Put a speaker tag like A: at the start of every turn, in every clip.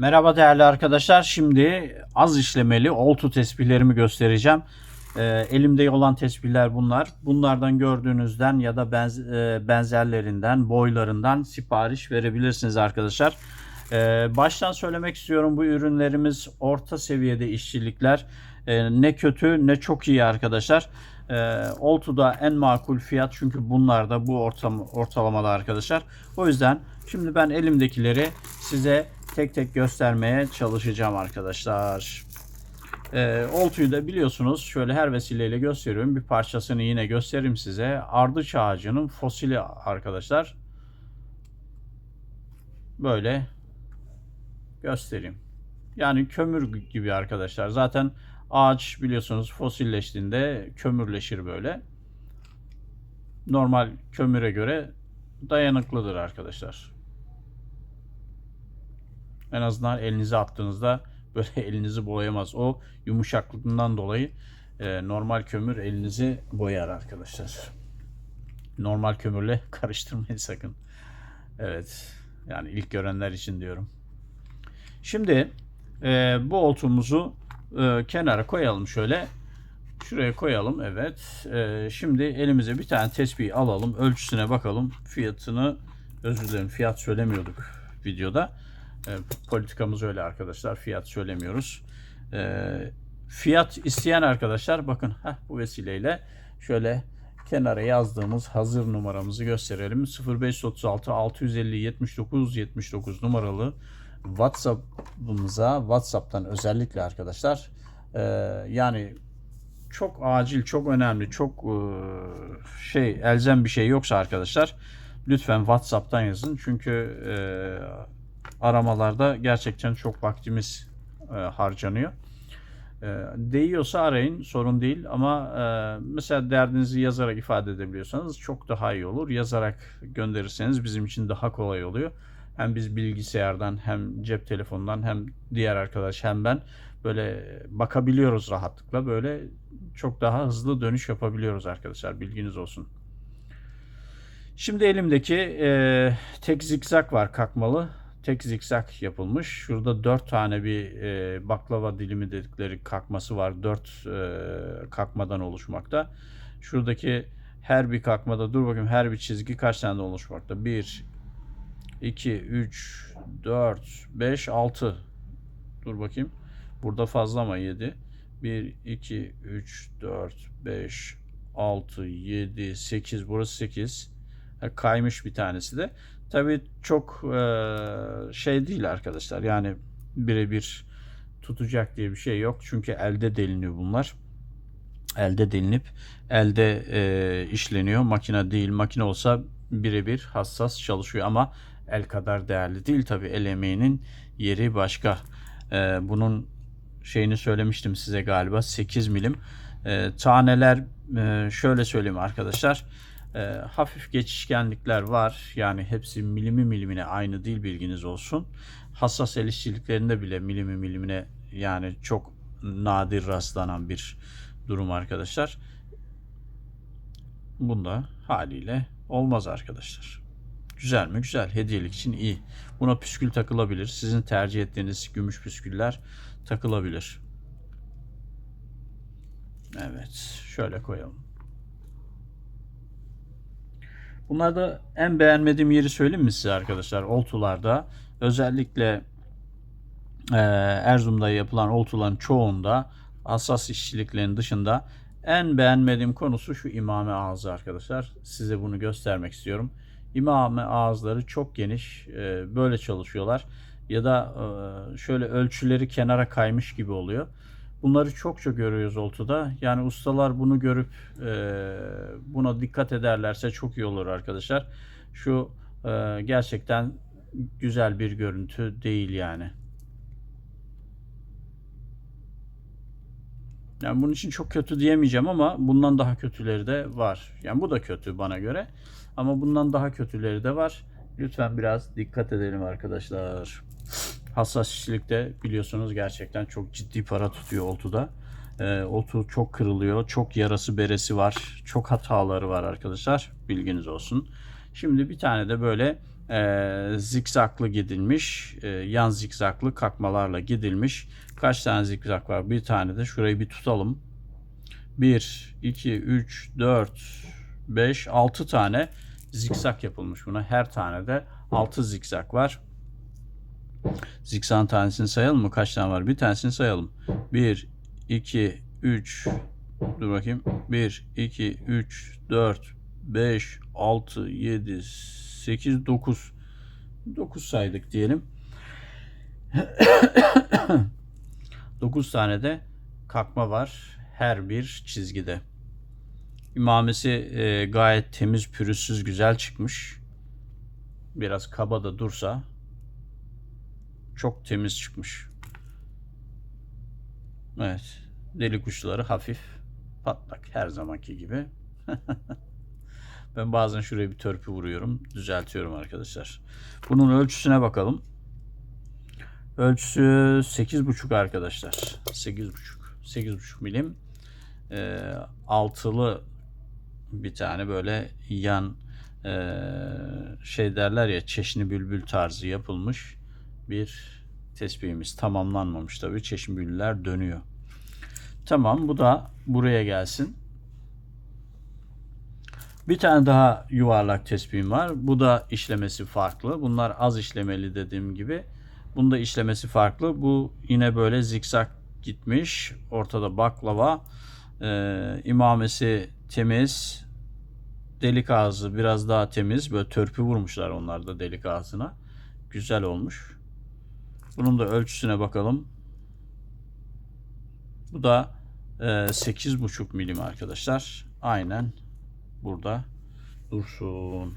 A: Merhaba değerli arkadaşlar. Şimdi az işlemeli oltu tespihlerimi göstereceğim. Ee, elimde olan tespihler bunlar. Bunlardan gördüğünüzden ya da benz- e, benzerlerinden, boylarından sipariş verebilirsiniz arkadaşlar. Ee, baştan söylemek istiyorum bu ürünlerimiz orta seviyede işçilikler. Ee, ne kötü ne çok iyi arkadaşlar. Ee, Oltu'da en makul fiyat çünkü bunlar da bu ortam, ortalamada arkadaşlar. O yüzden şimdi ben elimdekileri size tek tek göstermeye çalışacağım arkadaşlar. Ee, oltuyu da biliyorsunuz şöyle her vesileyle gösteriyorum. Bir parçasını yine göstereyim size. Ardıç ağacının fosili arkadaşlar. Böyle göstereyim. Yani kömür gibi arkadaşlar. Zaten ağaç biliyorsunuz fosilleştiğinde kömürleşir böyle. Normal kömüre göre dayanıklıdır arkadaşlar. En azından elinize attığınızda böyle elinizi boyamaz. O yumuşaklığından dolayı e, normal kömür elinizi boyar arkadaşlar. Normal kömürle karıştırmayın sakın. Evet. Yani ilk görenler için diyorum. Şimdi e, bu oltumuzu e, kenara koyalım şöyle. Şuraya koyalım. Evet. E, şimdi elimize bir tane tespih alalım. Ölçüsüne bakalım. Fiyatını özür dilerim. Fiyat söylemiyorduk videoda. E, politikamız öyle arkadaşlar. Fiyat söylemiyoruz. E, fiyat isteyen arkadaşlar bakın heh, bu vesileyle şöyle kenara yazdığımız hazır numaramızı gösterelim. 0536 650 79 79 numaralı WhatsApp'ımıza WhatsApp'tan özellikle arkadaşlar e, yani çok acil, çok önemli, çok e, şey elzem bir şey yoksa arkadaşlar lütfen WhatsApp'tan yazın. Çünkü e, aramalarda gerçekten çok vaktimiz e, harcanıyor. E, değiyorsa arayın sorun değil ama e, mesela derdinizi yazarak ifade edebiliyorsanız çok daha iyi olur. Yazarak gönderirseniz bizim için daha kolay oluyor. Hem biz bilgisayardan hem cep telefonundan hem diğer arkadaş hem ben böyle bakabiliyoruz rahatlıkla. Böyle çok daha hızlı dönüş yapabiliyoruz arkadaşlar bilginiz olsun. Şimdi elimdeki e, tek zikzak var kalkmalı. Tek zikzak yapılmış. Şurada dört tane bir e, baklava dilimi dedikleri kalkması var. Dört e, kalkmadan oluşmakta. Şuradaki her bir kalkmada dur bakayım her bir çizgi kaç tane oluşmakta? 1, 2, 3, 4, 5, 6. Dur bakayım. Burada fazla mı 7? 1, 2, 3, 4, 5, 6, 7, 8. Burası 8. Ha, Kaymış bir tanesi de. Tabii çok şey değil arkadaşlar. Yani birebir tutacak diye bir şey yok. Çünkü elde deliniyor bunlar. Elde delinip elde e, işleniyor. Makine değil. Makine olsa birebir hassas çalışıyor ama el kadar değerli değil. Tabii el emeğinin yeri başka. E, bunun şeyini söylemiştim size galiba 8 milim. E, taneler e, şöyle söyleyeyim arkadaşlar. E, hafif geçişkenlikler var. Yani hepsi milimi milimine aynı değil bilginiz olsun. Hassas el işçiliklerinde bile milimi milimine yani çok nadir rastlanan bir durum arkadaşlar. Bunda haliyle olmaz arkadaşlar. Güzel mi? Güzel. Hediyelik için iyi. Buna püskül takılabilir. Sizin tercih ettiğiniz gümüş püsküller takılabilir. Evet. Şöyle koyalım. Bunlarda en beğenmediğim yeri söyleyeyim mi size arkadaşlar? Oltularda özellikle e, Erzurum'da yapılan oltuların çoğunda hassas işçiliklerin dışında en beğenmediğim konusu şu imame ağzı arkadaşlar. Size bunu göstermek istiyorum. İmame ağızları çok geniş. e, böyle çalışıyorlar. Ya da e, şöyle ölçüleri kenara kaymış gibi oluyor. Bunları çok çok görüyoruz oltuda. Yani ustalar bunu görüp e, buna dikkat ederlerse çok iyi olur arkadaşlar. Şu e, gerçekten güzel bir görüntü değil yani. Yani bunun için çok kötü diyemeyeceğim ama bundan daha kötüleri de var. Yani bu da kötü bana göre. Ama bundan daha kötüleri de var. Lütfen biraz dikkat edelim arkadaşlar. Hassas işçilikte biliyorsunuz gerçekten çok ciddi para tutuyor oltuda. Ee, oltu çok kırılıyor. Çok yarası beresi var. Çok hataları var arkadaşlar. Bilginiz olsun. Şimdi bir tane de böyle e, zikzaklı gidilmiş. e, yan zikzaklı kakmalarla gidilmiş. Kaç tane zikzak var? Bir tane de şurayı bir tutalım. 1, 2, 3, 4, 5, 6 tane zikzak yapılmış buna. Her tane de 6 zikzak var. Zikzakın tanesini sayalım mı? Kaç tane var? Bir tanesini sayalım. 1, 2, 3, dur bakayım. 1, 2, 3, 4, 5, 6, 7, 8, 9. 9 saydık diyelim. 9 tane de kalkma var her bir çizgide. İmamesi e, gayet temiz, pürüzsüz, güzel çıkmış. Biraz kaba da dursa çok temiz çıkmış. Evet. Deli kuşları hafif patlak her zamanki gibi. ben bazen şuraya bir törpü vuruyorum. Düzeltiyorum arkadaşlar. Bunun ölçüsüne bakalım. Ölçüsü 8,5 arkadaşlar. 8,5. 8,5 milim. Ee, altılı bir tane böyle yan e, şey derler ya çeşni bülbül tarzı yapılmış bir tespihimiz tamamlanmamış tabii çeşni bülbüller dönüyor. Tamam bu da buraya gelsin. Bir tane daha yuvarlak tespihim var. Bu da işlemesi farklı. Bunlar az işlemeli dediğim gibi. Bunda işlemesi farklı. Bu yine böyle zikzak gitmiş. Ortada baklava. Ee, imamesi temiz. Delik ağzı biraz daha temiz. Böyle törpü vurmuşlar onlar da delik ağzına. Güzel olmuş. Bunun da ölçüsüne bakalım. Bu da e, 8,5 milim arkadaşlar. Aynen burada dursun.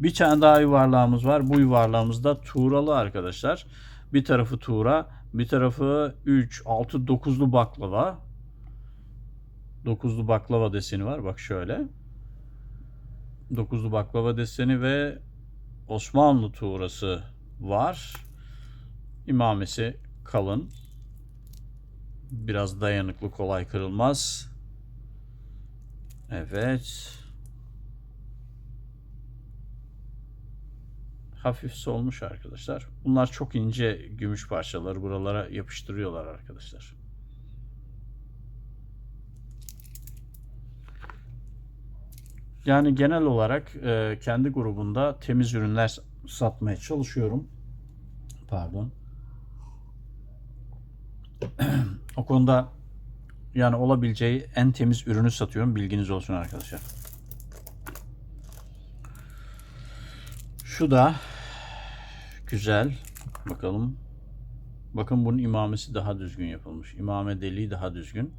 A: Bir tane daha yuvarlağımız var. Bu yuvarlağımız da tuğralı arkadaşlar. Bir tarafı tuğra, bir tarafı 3, 6, 9'lu baklava. 9'lu baklava deseni var. Bak şöyle. 9'lu baklava deseni ve Osmanlı tuğrası var. İmamesi kalın. Biraz dayanıklı, kolay kırılmaz. Evet. Hafif solmuş arkadaşlar. Bunlar çok ince gümüş parçaları buralara yapıştırıyorlar arkadaşlar. Yani genel olarak e, kendi grubunda temiz ürünler satmaya çalışıyorum. Pardon. o konuda yani olabileceği en temiz ürünü satıyorum. Bilginiz olsun arkadaşlar. Şu da güzel. Bakalım. Bakın bunun imamesi daha düzgün yapılmış. İmame deliği daha düzgün.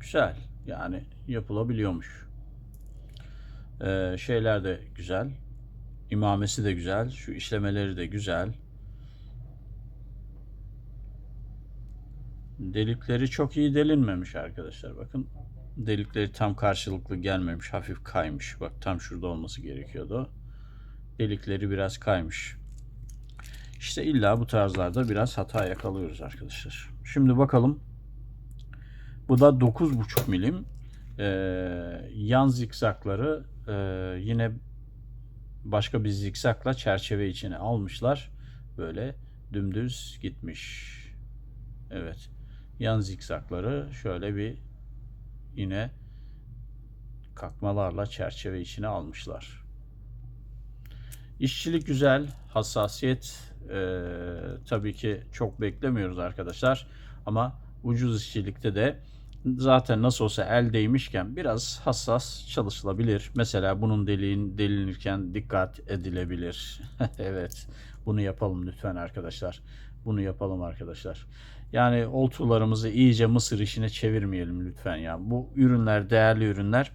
A: Güzel. Yani yapılabiliyormuş. Ee, şeyler de güzel. İmamesi de güzel. Şu işlemeleri de güzel. Delikleri çok iyi delinmemiş arkadaşlar. Bakın delikleri tam karşılıklı gelmemiş. Hafif kaymış. Bak tam şurada olması gerekiyordu. Delikleri biraz kaymış. İşte illa bu tarzlarda biraz hata yakalıyoruz arkadaşlar. Şimdi bakalım. Bu da 9,5 milim. Ee, yan zikzakları e, yine başka bir zikzakla çerçeve içine almışlar. Böyle dümdüz gitmiş. Evet. Yan zikzakları şöyle bir yine kakmalarla çerçeve içine almışlar. İşçilik güzel, hassasiyet e, tabii ki çok beklemiyoruz arkadaşlar. Ama ucuz işçilikte de zaten nasıl olsa el değmişken biraz hassas çalışılabilir. Mesela bunun deliğin delinirken dikkat edilebilir. evet, bunu yapalım lütfen arkadaşlar. Bunu yapalım arkadaşlar. Yani oltularımızı iyice mısır işine çevirmeyelim lütfen ya. Bu ürünler değerli ürünler.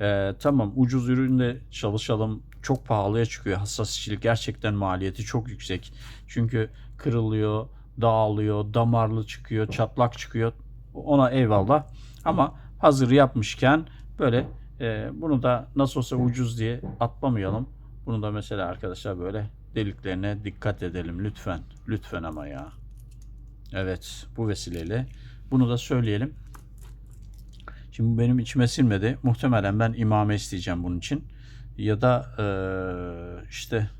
A: Ee, tamam ucuz üründe çalışalım. Çok pahalıya çıkıyor. Hassas işçilik gerçekten maliyeti çok yüksek. Çünkü kırılıyor, dağılıyor, damarlı çıkıyor, çatlak çıkıyor. Ona eyvallah. Ama hazır yapmışken böyle e, bunu da nasıl olsa ucuz diye atlamayalım. Bunu da mesela arkadaşlar böyle deliklerine dikkat edelim lütfen. Lütfen ama ya. Evet bu vesileyle bunu da söyleyelim. Şimdi benim içime sinmedi. Muhtemelen ben imame isteyeceğim bunun için. ya da eee, işte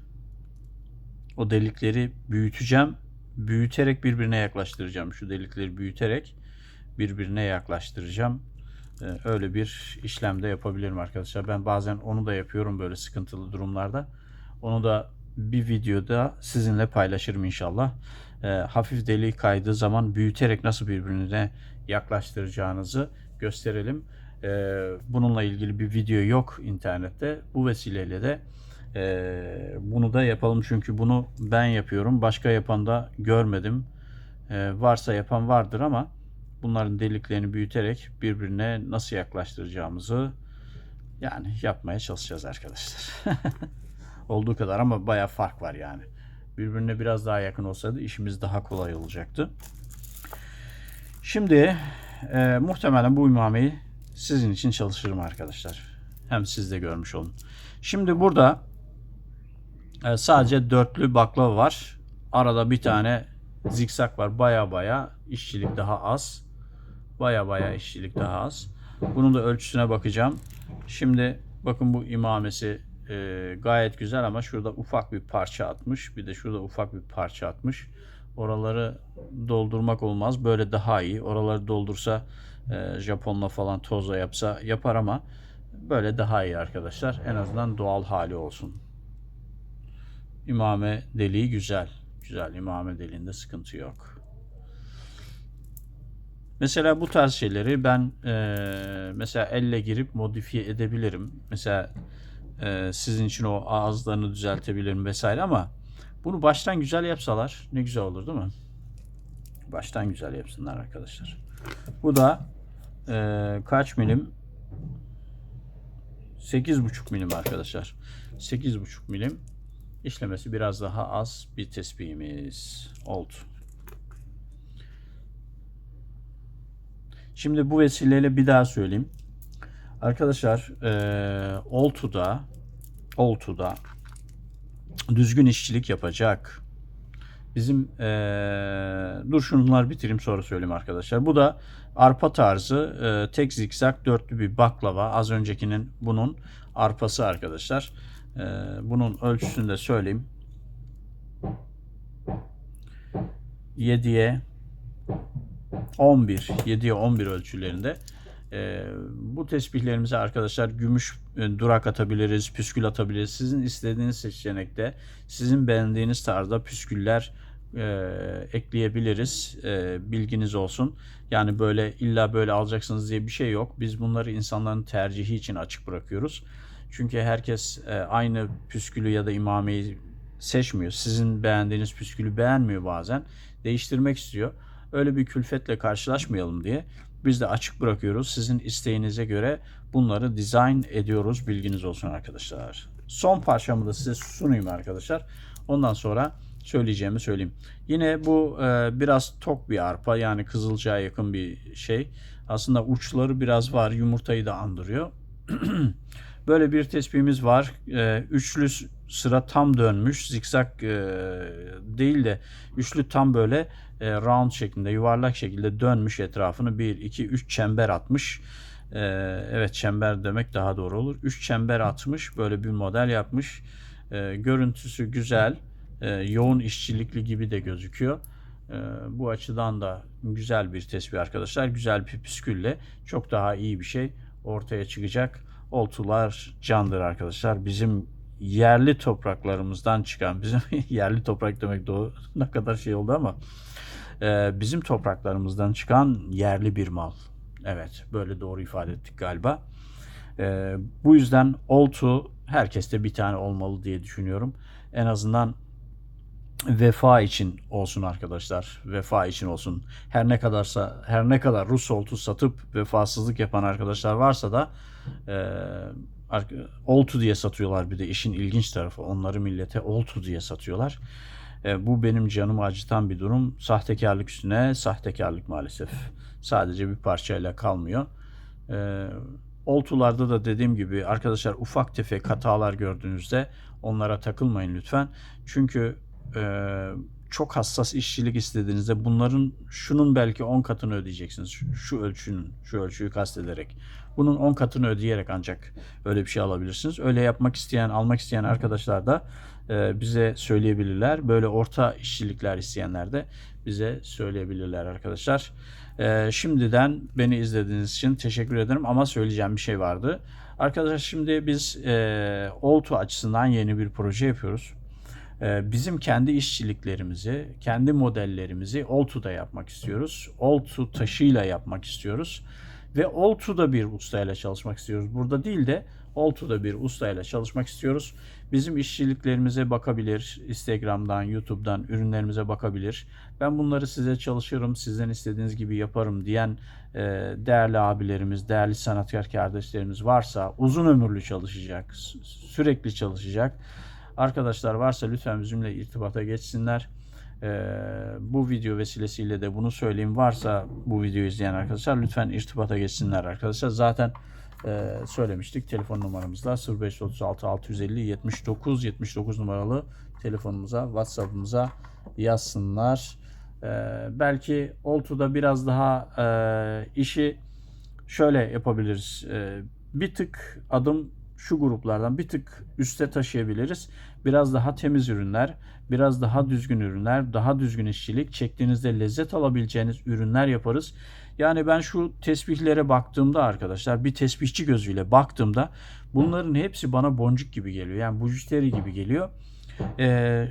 A: o delikleri büyüteceğim. Büyüterek birbirine yaklaştıracağım. Şu delikleri büyüterek birbirine yaklaştıracağım. Ee, öyle bir işlem de yapabilirim arkadaşlar. Ben bazen onu da yapıyorum böyle sıkıntılı durumlarda. Onu da bir videoda sizinle paylaşırım inşallah. Ee, hafif deliği kaydığı zaman büyüterek nasıl birbirine yaklaştıracağınızı gösterelim. Ee, bununla ilgili bir video yok internette. Bu vesileyle de ee, bunu da yapalım çünkü bunu ben yapıyorum. Başka yapan da görmedim. Ee, varsa yapan vardır ama bunların deliklerini büyüterek birbirine nasıl yaklaştıracağımızı yani yapmaya çalışacağız arkadaşlar. Olduğu kadar ama baya fark var yani. Birbirine biraz daha yakın olsaydı işimiz daha kolay olacaktı. Şimdi e, muhtemelen bu imameyi sizin için çalışırım arkadaşlar. Hem siz de görmüş olun. Şimdi burada e, sadece dörtlü baklava var. Arada bir tane zikzak var. Baya baya işçilik daha az. Baya baya işçilik daha az. Bunun da ölçüsüne bakacağım. Şimdi bakın bu imamesi e, gayet güzel ama şurada ufak bir parça atmış. Bir de şurada ufak bir parça atmış. Oraları doldurmak olmaz. Böyle daha iyi. Oraları doldursa e, Japonla falan tozla yapsa yapar ama böyle daha iyi arkadaşlar. En azından doğal hali olsun. İmame deliği güzel. Güzel imame deliğinde sıkıntı yok. Mesela bu tarz şeyleri ben e, mesela elle girip modifiye edebilirim. Mesela e, sizin için o ağızlarını düzeltebilirim vesaire ama bunu baştan güzel yapsalar ne güzel olur değil mi? Baştan güzel yapsınlar arkadaşlar. Bu da e, kaç milim? 8,5 milim arkadaşlar. 8,5 milim. İşlemesi biraz daha az bir tespihimiz oldu. Şimdi bu vesileyle bir daha söyleyeyim. Arkadaşlar e, Oltu'da Oltu'da düzgün işçilik yapacak. Bizim e, dur şunlar bitireyim sonra söyleyeyim arkadaşlar. Bu da arpa tarzı e, tek zikzak dörtlü bir baklava. Az öncekinin bunun arpası arkadaşlar. E, bunun ölçüsünü de söyleyeyim. 7'ye 11, 7'ye 11 ölçülerinde. Ee, bu tesbihlerimize arkadaşlar gümüş e, durak atabiliriz, püskül atabiliriz. Sizin istediğiniz seçenekte, sizin beğendiğiniz tarzda püsküller e, ekleyebiliriz. E, bilginiz olsun. Yani böyle illa böyle alacaksınız diye bir şey yok. Biz bunları insanların tercihi için açık bırakıyoruz. Çünkü herkes e, aynı püskülü ya da imameyi seçmiyor. Sizin beğendiğiniz püskülü beğenmiyor bazen. Değiştirmek istiyor. Öyle bir külfetle karşılaşmayalım diye biz de açık bırakıyoruz. Sizin isteğinize göre bunları dizayn ediyoruz. Bilginiz olsun arkadaşlar. Son parçamı da size sunayım arkadaşlar. Ondan sonra söyleyeceğimi söyleyeyim. Yine bu e, biraz tok bir arpa yani kızılcaya yakın bir şey. Aslında uçları biraz var. Yumurtayı da andırıyor. Böyle bir tespihimiz var. E, üçlü sıra tam dönmüş. Zikzak e, değil de üçlü tam böyle e, round şeklinde, yuvarlak şekilde dönmüş etrafını 1, 2, 3 çember atmış. E, evet çember demek daha doğru olur. 3 çember atmış. Böyle bir model yapmış. E, görüntüsü güzel. E, yoğun işçilikli gibi de gözüküyor. E, bu açıdan da güzel bir tespih arkadaşlar. Güzel bir püskülle çok daha iyi bir şey ortaya çıkacak. Oltular candır arkadaşlar. Bizim yerli topraklarımızdan çıkan, bizim yerli toprak demek doğru ne kadar şey oldu ama e, bizim topraklarımızdan çıkan yerli bir mal. Evet, böyle doğru ifade ettik galiba. E, bu yüzden oltu herkeste bir tane olmalı diye düşünüyorum. En azından vefa için olsun arkadaşlar. Vefa için olsun. Her ne kadarsa her ne kadar Rus oltu satıp vefasızlık yapan arkadaşlar varsa da e, oltu diye satıyorlar bir de işin ilginç tarafı. Onları millete oltu diye satıyorlar. E, bu benim canımı acıtan bir durum. Sahtekarlık üstüne sahtekarlık maalesef. Sadece bir parçayla kalmıyor. E, oltularda da dediğim gibi arkadaşlar ufak tefek hatalar gördüğünüzde onlara takılmayın lütfen. Çünkü e, çok hassas işçilik istediğinizde bunların şunun belki 10 katını ödeyeceksiniz. Şu, şu ölçünün, şu ölçüyü kastederek. Bunun 10 katını ödeyerek ancak öyle bir şey alabilirsiniz. Öyle yapmak isteyen, almak isteyen arkadaşlar da bize söyleyebilirler. Böyle orta işçilikler isteyenler de bize söyleyebilirler arkadaşlar. E, şimdiden beni izlediğiniz için teşekkür ederim ama söyleyeceğim bir şey vardı. Arkadaşlar şimdi biz e, Oltu açısından yeni bir proje yapıyoruz. E, bizim kendi işçiliklerimizi, kendi modellerimizi Oltu'da yapmak istiyoruz. Oltu taşıyla yapmak istiyoruz. Ve Oltu'da bir ustayla çalışmak istiyoruz. Burada değil de Oltu'da bir ustayla çalışmak istiyoruz. Bizim işçiliklerimize bakabilir, Instagram'dan, YouTube'dan ürünlerimize bakabilir. Ben bunları size çalışırım, sizden istediğiniz gibi yaparım diyen e, değerli abilerimiz, değerli sanatkar kardeşlerimiz varsa uzun ömürlü çalışacak, sü- sürekli çalışacak arkadaşlar varsa lütfen bizimle irtibata geçsinler. Ee, bu video vesilesiyle de bunu söyleyeyim. Varsa bu videoyu izleyen arkadaşlar lütfen irtibata geçsinler arkadaşlar. Zaten e, söylemiştik. Telefon numaramızda 0536 650 79 79 numaralı telefonumuza, WhatsApp'ımıza yazsınlar. Ee, belki Oltu'da biraz daha e, işi şöyle yapabiliriz. Ee, bir tık adım şu gruplardan bir tık üste taşıyabiliriz. Biraz daha temiz ürünler, biraz daha düzgün ürünler, daha düzgün işçilik, çektiğinizde lezzet alabileceğiniz ürünler yaparız. Yani ben şu tesbihlere baktığımda arkadaşlar bir tesbihçi gözüyle baktığımda bunların hepsi bana boncuk gibi geliyor. Yani bujiteri gibi geliyor. Ee,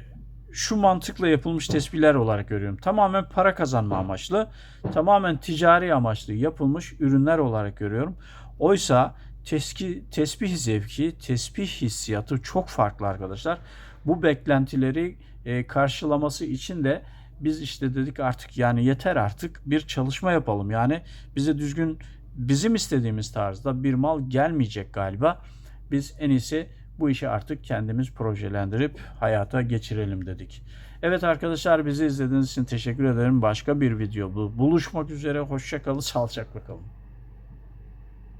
A: şu mantıkla yapılmış tesbihler olarak görüyorum. Tamamen para kazanma amaçlı, tamamen ticari amaçlı yapılmış ürünler olarak görüyorum. Oysa teski, tesbih zevki, tesbih hissiyatı çok farklı arkadaşlar. Bu beklentileri e, karşılaması için de biz işte dedik artık yani yeter artık bir çalışma yapalım. Yani bize düzgün bizim istediğimiz tarzda bir mal gelmeyecek galiba. Biz en iyisi bu işi artık kendimiz projelendirip hayata geçirelim dedik. Evet arkadaşlar bizi izlediğiniz için teşekkür ederim. Başka bir video buluşmak üzere. Hoşçakalın, sağlıcakla kalın.